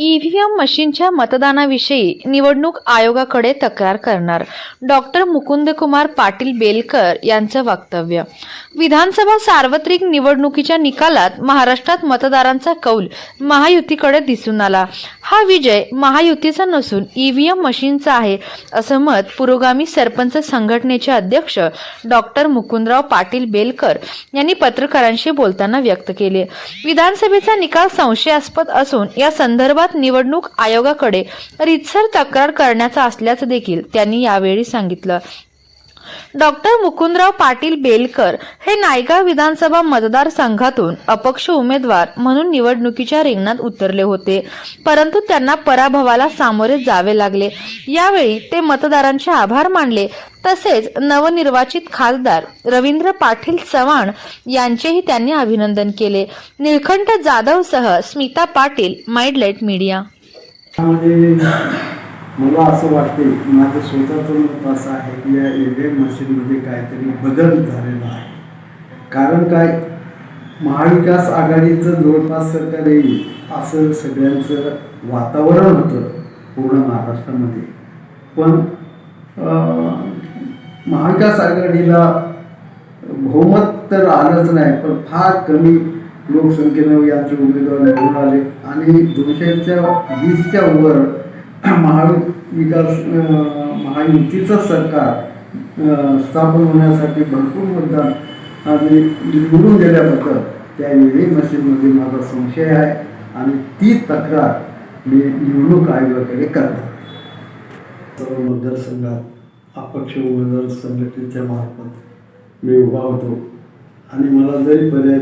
EVM मशीनच्या मतदानाविषयी निवडणूक आयोगाकडे तक्रार करणार. डॉक्टर मुकुंदकुमार पाटील बेलकर यांचं वक्तव्य. विधानसभा सार्वत्रिक निवडणुकीच्या निकालात महाराष्ट्रात मतदारांचा कौल महायुतीकडे दिसून आला. हा विजय महायुतीचा नसून ईव्हीएम मशीनचा आहे असं मत पुरोगामी सरपंच संघटनेचे अध्यक्ष डॉक्टर मुकुंदराव पाटील बेलकर यांनी पत्रकारांशी बोलताना व्यक्त केले. विधानसभेचा निकाल संशयास्पद असून या संदर्भात निवडणूक आयोगाकडे रितसर तक्रार करण्याचा असल्याचं देखील त्यांनी यावेळी सांगितलं. डॉक्टर मुकुंदराव पाटील बेलकर हे नायगाव विधानसभा मतदारसंघातून अपक्ष उमेदवार म्हणून निवडणुकीच्या रिंगणात उतरले होते. परंतु त्यांना पराभवाला सामोरे जावे लागले. यावेळी ते मतदारांचे आभार मानले. तसेच नवनिर्वाचित खासदार रवींद्र पाटील चव्हाण यांचेही त्यांनी अभिनंदन केले. निळकंठ जाधवसह स्मिता पाटील माइडलाईट मीडिया. मला असं वाटते माझं स्वतःचं मत असं आहे की या ई व्ही एम मशीनमध्ये काहीतरी बदल झालेला आहे. कारण काय? महाविकास आघाडीचं जवळपास सरकार येईल असं सगळ्यांचं वातावरण होतं पूर्ण महाराष्ट्रामध्ये. पण महाविकास आघाडीला बहुमत तर आलंच नाही पण फार कमी लोकसंख्येनं यांचे उमेदवार निवडून आले. आणि दोनशेच्या वीसच्या वर महाविकास महायुतीचं सरकार स्थापन होण्यासाठी भरपूर मतदान आणि निवडून गेल्याबद्दल त्या वेळी मशीनमध्ये माझा संशय आहे आणि ती तक्रार मी निवडणूक आयोगाकडे करणार सर्व मतदारसंघात अपक्ष उमेदवार संघटनेच्या मार्फत मी उभा होतो आणि मला जरी पर्याय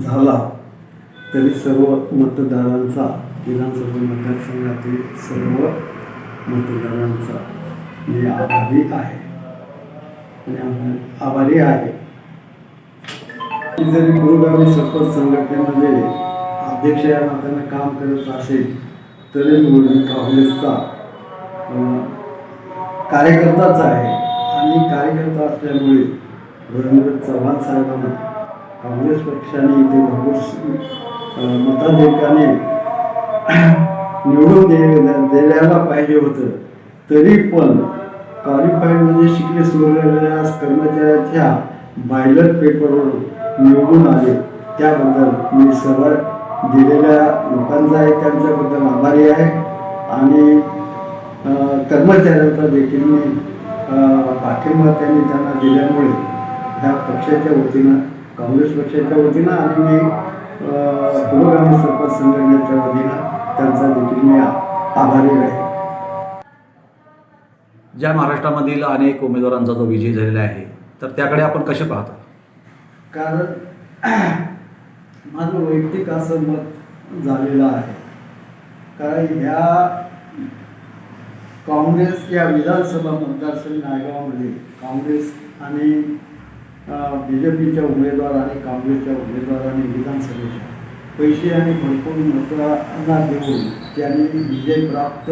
झाला तरी सर्व मतदारांचा विधानसभा मतदारसंघातील सर्व मतदारांचा मी आभारी आहे. आणि आभारी- आहे. जरी पुरोगामी सरपंच संघटनेमध्ये अध्यक्ष या नात्यानं काम करत असेल तरी मी काँग्रेसचा कार्यकर्ताच आहे. आणि कार्यकर्ता असल्यामुळे रवींद्र चव्हाण साहेबांना काँग्रेस पक्षाने इथे भरपूर मताधिकाने निवडून दे द्यायला पाहिजे होतं तरी पण क्वालिफाईड म्हणजे शिकले सुरलेल्या कर्मचाऱ्याच्या बायलट पेपरवर निवडून आले त्याबद्दल मी सर्व दिलेल्या लोकांचा आहे त्यांच्याबद्दल आभारी आहे आणि कर्मचाऱ्यांचा देखील मी पाठिंबा त्यांनी त्यांना दिल्यामुळे ह्या पक्षाच्या वतीनं काँग्रेस पक्षाच्या वतीनं आणि मी पुरोगामी सरपंच संघटनेच्या वतीनं त्यांचा देखील मी आभारी आहे. ज्या महाराष्ट्रामधील अनेक उमेदवारांचा जो विजय झालेला आहे तर त्याकडे आपण कसे पाहता कारण माझं वैयक्तिक असं मत झालेलं आहे. कारण ह्या काँग्रेस या विधानसभा मतदारसंघ नायगावमध्ये काँग्रेस आणि बी जे पीच्या उमेदवार आणि काँग्रेसच्या उमेदवारांनी विधानसभेच्या पैसे आणि भरपूर मतांना देऊन त्यांनी विजय प्राप्त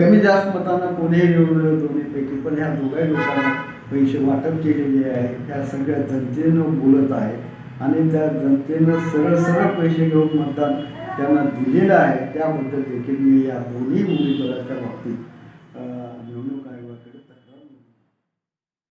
कमी जास्त मतांना कोणीही निवडलं दोन्हीपैकी. पण ह्या दोघाही लोकांना पैसे वाटप केलेले आहे त्या सगळ्या जनतेनं बोलत आहेत आणि त्या जनतेनं सरळ सरळ पैसे घेऊन मतदान त्यांना दिलेलं आहे. त्याबद्दल देखील मी या दोन्ही उमेदवाराच्या बाबतीत